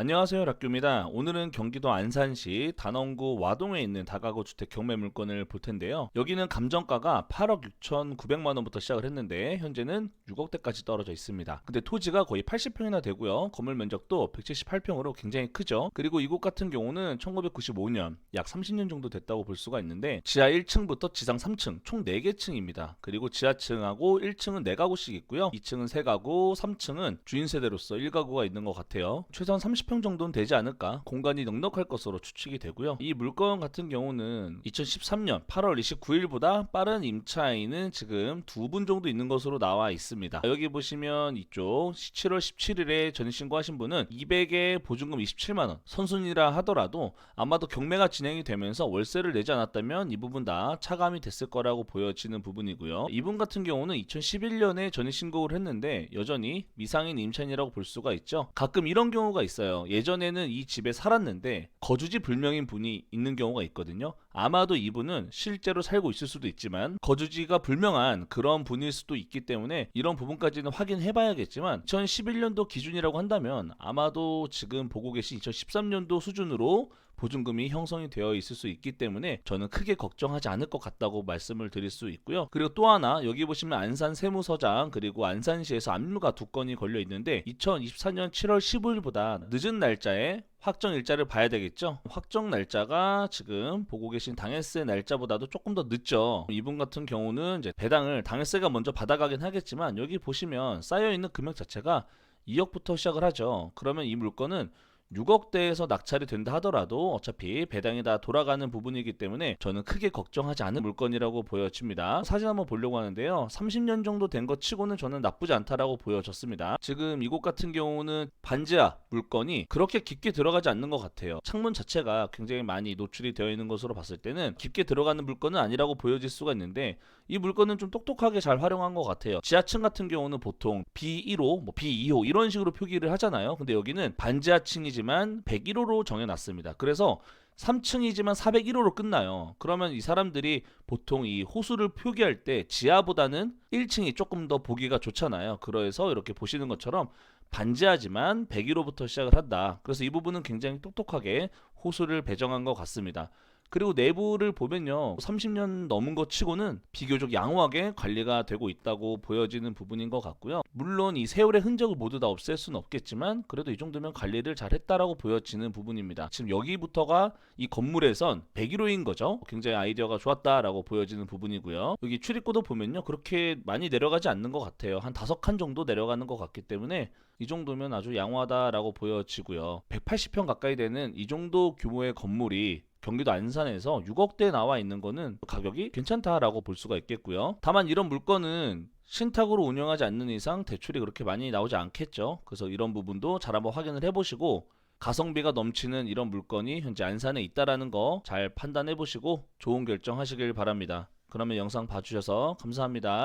안녕하세요 락규입니다. 오늘은 경기도 안산시 단원구 와동에 있는 다가구 주택 경매 물건을 볼 텐데요. 여기는 감정가가 8억 6,900만 원부터 시작을 했는데 현재는 6억대까지 떨어져 있습니다. 근데 토지가 거의 80평이나 되고요. 건물 면적도 178평으로 굉장히 크죠. 그리고 이곳 같은 경우는 1995년 약 30년 정도 됐다고 볼 수가 있는데 지하 1층부터 지상 3층 총 4개 층입니다. 그리고 지하층하고 1층은 4가구씩 있고요. 2층은 3가구, 3층은 주인 세대로서 1가구가 있는 것 같아요. 최소한 30평 정도는 되지 않을까? 공간이 넉넉할 것으로 추측이 되고요. 이 물건 같은 경우는 2013년 8월 29일보다 빠른 임차인은 지금 두 분 정도 있는 것으로 나와 있습니다. 여기 보시면 이쪽 7월 17일에 전입신고하신 분은 200에 보증금 27만원 선순위라 하더라도 아마도 경매가 진행이 되면서 월세를 내지 않았다면 이 부분 다 차감이 됐을 거라고 보여지는 부분이고요. 이분 같은 경우는 2011년에 전입신고를 했는데 여전히 미상인 임차인이라고 볼 수가 있죠. 가끔 이런 경우가 있어요. 예전에는 이 집에 살았는데 거주지 불명인 분이 있는 경우가 있거든요. 아마도 이분은 실제로 살고 있을 수도 있지만 거주지가 불명한 그런 분일 수도 있기 때문에 이런 부분까지는 확인해 봐야겠지만 2011년도 기준이라고 한다면 아마도 지금 보고 계신 2013년도 수준으로 보증금이 형성이 되어 있을 수 있기 때문에 저는 크게 걱정하지 않을 것 같다고 말씀을 드릴 수 있고요. 그리고 또 하나 여기 보시면 안산 세무서장 그리고 안산시에서 압류가 두 건이 걸려 있는데 2024년 7월 15일보다 늦은 날짜에 확정 일자를 봐야 되겠죠. 확정 날짜가 지금 보고 계신 당일세 날짜보다도 조금 더 늦죠. 이분 같은 경우는 이제 배당을 당일세가 먼저 받아가긴 하겠지만 여기 보시면 쌓여 있는 금액 자체가 2억부터 시작을 하죠. 그러면 이 물건은 6억대에서 낙찰이 된다 하더라도 어차피 배당이 다 돌아가는 부분이기 때문에 저는 크게 걱정하지 않은 물건이라고 보여집니다. 사진 한번 보려고 하는데요. 30년 정도 된 것 치고는 저는 나쁘지 않다라고 보여졌습니다. 지금 이곳 같은 경우는 반지하 물건이 그렇게 깊게 들어가지 않는 것 같아요. 창문 자체가 굉장히 많이 노출이 되어 있는 것으로 봤을 때는 깊게 들어가는 물건은 아니라고 보여질 수가 있는데 이 물건은 좀 똑똑하게 잘 활용한 것 같아요. 지하층 같은 경우는 보통 B1호, 뭐 B2호 이런 식으로 표기를 하잖아요. 근데 여기는 반지하층이 지만 101호로 정해놨습니다. 그래서 3층이지만 401호로 끝나요. 그러면 이 사람들이 보통 이 호수를 표기할 때 지하보다는 1층이 조금 더 보기가 좋잖아요. 그래서 이렇게 보시는 것처럼 반지하지만 101호부터 시작을 한다. 그래서 이 부분은 굉장히 똑똑하게 호수를 배정한 것 같습니다. 그리고 내부를 보면요. 30년 넘은 것 치고는 비교적 양호하게 관리가 되고 있다고 보여지는 부분인 것 같고요. 물론 이 세월의 흔적을 모두 다 없앨 수는 없겠지만 그래도 이 정도면 관리를 잘 했다라고 보여지는 부분입니다. 지금 여기부터가 이 건물에선 101호인 거죠. 굉장히 아이디어가 좋았다라고 보여지는 부분이고요. 여기 출입구도 보면요. 그렇게 많이 내려가지 않는 것 같아요. 한 다섯 칸 정도 내려가는 것 같기 때문에 이 정도면 아주 양호하다라고 보여지고요. 180평 가까이 되는 이 정도 규모의 건물이 경기도 안산에서 6억대 나와 있는 거는 가격이 괜찮다라고 볼 수가 있겠고요. 다만 이런 물건은 신탁으로 운영하지 않는 이상 대출이 그렇게 많이 나오지 않겠죠. 그래서 이런 부분도 잘 한번 확인을 해보시고 가성비가 넘치는 이런 물건이 현재 안산에 있다라는 거 잘 판단해 보시고 좋은 결정 하시길 바랍니다. 그러면 영상 봐주셔서 감사합니다.